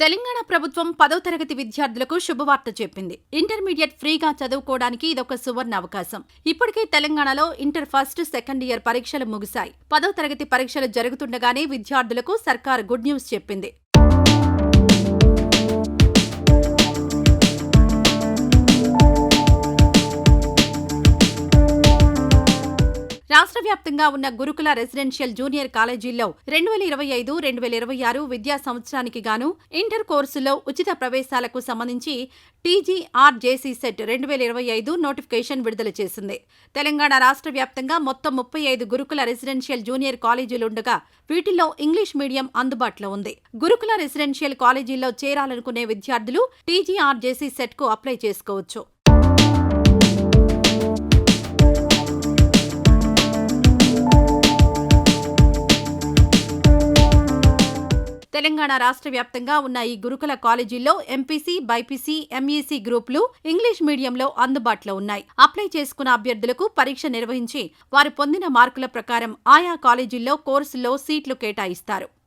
తెలంగాణ ప్రభుత్వం పదో తరగతి విద్యార్థులకు శుభవార్త చెప్పింది. ఇంటర్మీడియట్ ఫ్రీగా చదువుకోవడానికి ఇదొక సువర్ణ అవకాశం. ఇప్పటికే తెలంగాణలో ఇంటర్ ఫస్ట్ సెకండ్ ఇయర్ పరీక్షలు ముగిశాయి. పదో తరగతి పరీక్షలు జరుగుతుండగానే విద్యార్థులకు సర్కార్ గుడ్ న్యూస్ చెప్పింది. రాష్ట్ర వ్యాప్తంగా ఉన్న గురుకుల రెసిడెన్షియల్ జూనియర్ కాలేజీల్లో రెండు వేల ఇరవై ఐదు రెండు వేల ఇరవై ఆరు విద్యా సంవత్సరానికి గాను ఇంటర్ కోర్సులో ఉచిత ప్రవేశాలకు సంబంధించి టీజీఆర్జేసీ సెట్ రెండు వేల ఇరవై ఐదు నోటిఫికేషన్ విడుదల చేసింది. తెలంగాణ రాష్ట్ర వ్యాప్తంగా మొత్తం ముప్పై ఐదు గురుకుల రెసిడెన్షియల్ జూనియర్ కాలేజీలుండగా వీటిల్లో ఇంగ్లీష్ మీడియం అందుబాటులో ఉంది. గురుకుల రెసిడెన్షియల్ కాలేజీల్లో చేరాలనుకునే విద్యార్థులు టీజీఆర్జేసీ సెట్కు అప్లై చేసుకోవచ్చు. తెలంగాణ రాష్ట్ర వ్యాప్తంగా ఉన్న ఈ గురుకుల కాలేజీల్లో ఎంపీసీ బైపీసీ ఎంఈసీ గ్రూపులు ఇంగ్లీష్ మీడియంలో అందుబాటులో ఉన్నాయి. అప్లై చేసుకున్న అభ్యర్థులకు పరీక్ష నిర్వహించి వారు పొందిన మార్కుల ప్రకారం ఆయా కాలేజీల్లో కోర్సుల్లో సీట్లు కేటాయిస్తారు.